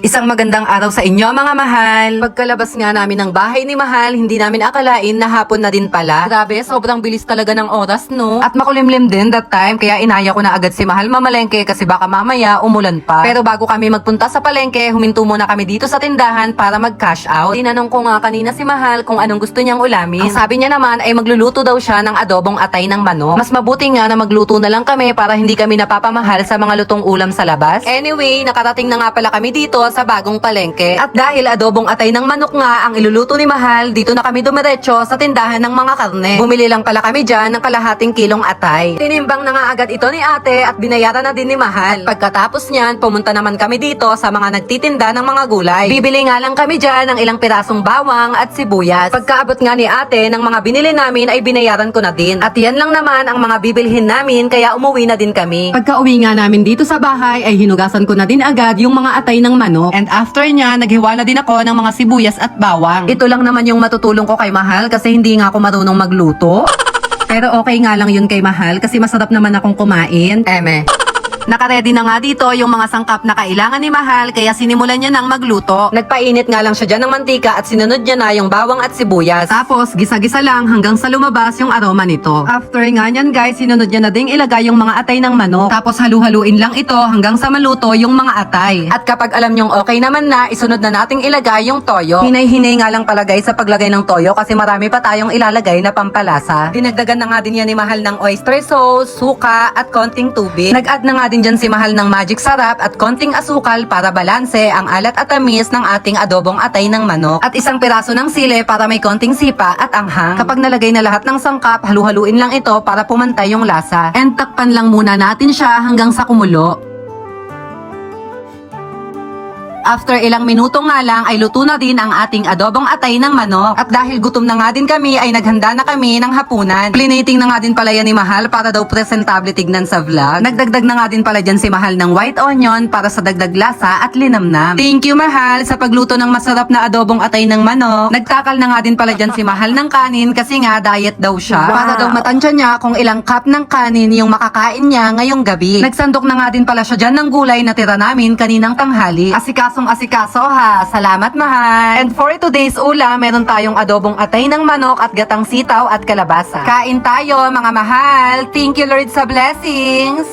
Isang magandang araw sa inyo mga mahal. Pagkalabas nga namin ng bahay ni Mahal, hindi namin akalain na hapon na din pala. Grabe, sobrang bilis talaga ng oras no. At makulimlim din that time, kaya inaya ko na agad si Mahal mamalengke kasi baka mamaya umulan pa. Pero bago kami magpunta sa palengke, huminto muna kami dito sa tindahan para mag-cash out. Tinanong ko nga kanina si Mahal kung anong gusto niyang ulamin. Ang sabi niya naman ay magluluto daw siya ng adobong atay ng manok. Mas mabuti nga na magluto na lang kami para hindi kami napapamahal sa mga lutong ulam sa labas. Anyway, nakarating na nga pala kami dito sa bagong palengke. At dahil adobong atay ng manok nga ang iluluto ni Mahal, dito na kami dumiretso sa tindahan ng mga karne. Bumili lang pala kami dyan ng kalahating kilong atay. Tinimbang na nga agad ito ni ate at binayaran na din ni Mahal. Pagkatapos niyan, pumunta naman kami dito sa mga nagtitinda ng mga gulay. Bibili nga lang kami dyan ng ilang pirasong bawang at sibuyas. Pagkaabot nga ni ate ng mga binili namin ay binayaran ko na din. At yan lang naman ang mga bibilhin namin kaya umuwi na din kami. Pagka uwi nga namin dito sa bahay ay hinugasan ko na din agad yung mga atay ng manok. And after niya, naghiwa na din ako ng mga sibuyas at bawang. Ito lang naman yung matutulong ko kay Mahal kasi hindi nga ako marunong magluto. Pero okay nga lang yun kay Mahal kasi masarap naman akong kumain. Eme. Nakaredy na nga dito yung mga sangkap na kailangan ni Mahal kaya sinimulan niya nang magluto. Nagpainit nga lang siya dyan ng mantika at sinunod niya na yung bawang at sibuyas. Tapos gisa-gisa lang hanggang sa lumabas yung aroma nito. After nga niyan guys, sinunod niya na ding ilagay yung mga atay ng manok. Tapos halu-haluin lang ito hanggang sa maluto yung mga atay. At kapag alam niyong okay naman na, isunod na nating ilagay yung toyo. Hinay-hinay nga lang pala guys sa paglagay ng toyo kasi marami pa tayong ilalagay na pampalasa. Dinagdagan na nga din yan ni Mahal ng oyster sauce, suka at konting tubig. Nag-add na nga din dyan si Mahal ng magic sarap at konting asukal para balanse ang alat at tamis ng ating adobong atay ng manok. At isang piraso ng sile para may konting sipa at anghang. Kapag nalagay na lahat ng sangkap, halu-haluin lang ito para pumantay yung lasa. And takpan lang muna natin siya hanggang sa kumulo. After ilang minuto nga lang ay luto na din ang ating adobong atay ng manok. At dahil gutom na nga din kami ay naghanda na kami ng hapunan. Plinating na nga din pala yan ni Mahal para daw presentable tignan sa vlog. Nagdagdag na nga din pala dyan si Mahal ng white onion para sa dagdag lasa at linamnam. Thank you Mahal sa pagluto ng masarap na adobong atay ng manok. Nagtakal na nga din pala dyan si Mahal ng kanin kasi nga diet daw siya. Para daw matansya niya kung ilang cup ng kanin yung makakain niya ngayong gabi. Nagsandok na nga din pala siya dyan ng gulay na tira namin kaninang tanghali. Asikasong asikaso ha. Salamat mahal. And for today's ulam, meron tayong adobong atay ng manok at gatang sitaw at kalabasa. Kain tayo mga mahal. Thank you Lord sa blessings.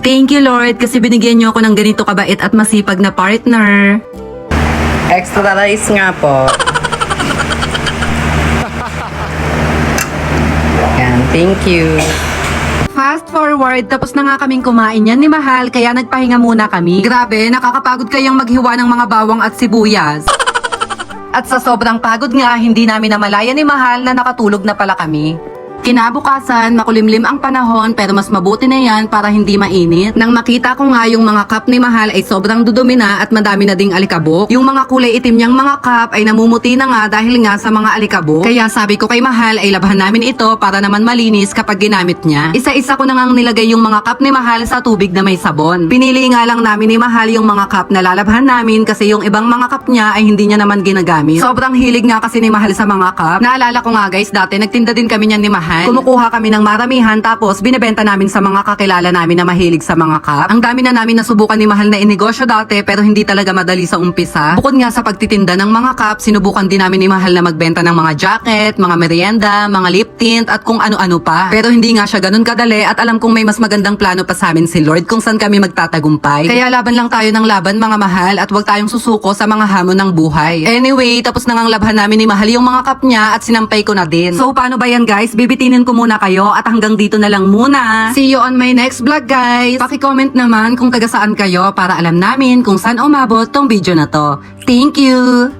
Thank you Lord kasi binigyan niyo ako ng ganito kabait at masipag na partner. Extra rice nga po. Yan, thank you. Fast forward, tapos na nga kaming kumain yan ni Mahal, kaya nagpahinga muna kami. Grabe, nakakapagod kayong maghiwa ng mga bawang at sibuyas. At sa sobrang pagod nga, hindi namin namalayan ni Mahal na nakatulog na pala kami. Kinabukasan, makulimlim ang panahon pero mas mabuti na yan para hindi mainit. Nang makita ko nga yung mga cup ni Mahal ay sobrang dudumi na at madami na ding alikabok. Yung mga kulay itim niyang mga cup ay namumuti na nga dahil nga sa mga alikabok. Kaya sabi ko kay Mahal ay labhan namin ito para naman malinis kapag ginamit niya. Isa-isa ko na ngang nilagay yung mga cup ni Mahal sa tubig na may sabon. Pinili nga lang namin ni Mahal yung mga cup na lalabhan namin kasi yung ibang mga cup niya ay hindi niya naman ginagamit. Sobrang hilig nga kasi ni Mahal sa mga cup. Naalala ko nga guys, dati nagtinda din kami niyan ni Mahal. Kumukuha kami ng maramihan tapos binebenta namin sa mga kakilala namin na mahilig sa mga cup. Ang dami na namin nasubukan ni Mahal na inegosyo dati pero hindi talaga madali sa umpisa. Bukod nga sa pagtitinda ng mga cup, sinubukan din namin ni Mahal na magbenta ng mga jacket, mga merienda, mga lip tint at kung ano-ano pa. Pero hindi nga siya ganun kadali at alam kong may mas magandang plano pa sa amin si Lord kung saan kami magtatagumpay. Kaya laban lang tayo ng laban mga mahal at huwag tayong susuko sa mga hamon ng buhay. Anyway, tapos na ngang labhan namin ni Mahal yung mga cup niya at sinampay ko na din. So paano ba yan guys? Bibitinin ko muna kayo at hanggang dito na lang muna. See you on my next vlog guys. Paki-comment naman kung taga saan kayo para alam namin kung saan umabot tong video na to. Thank you!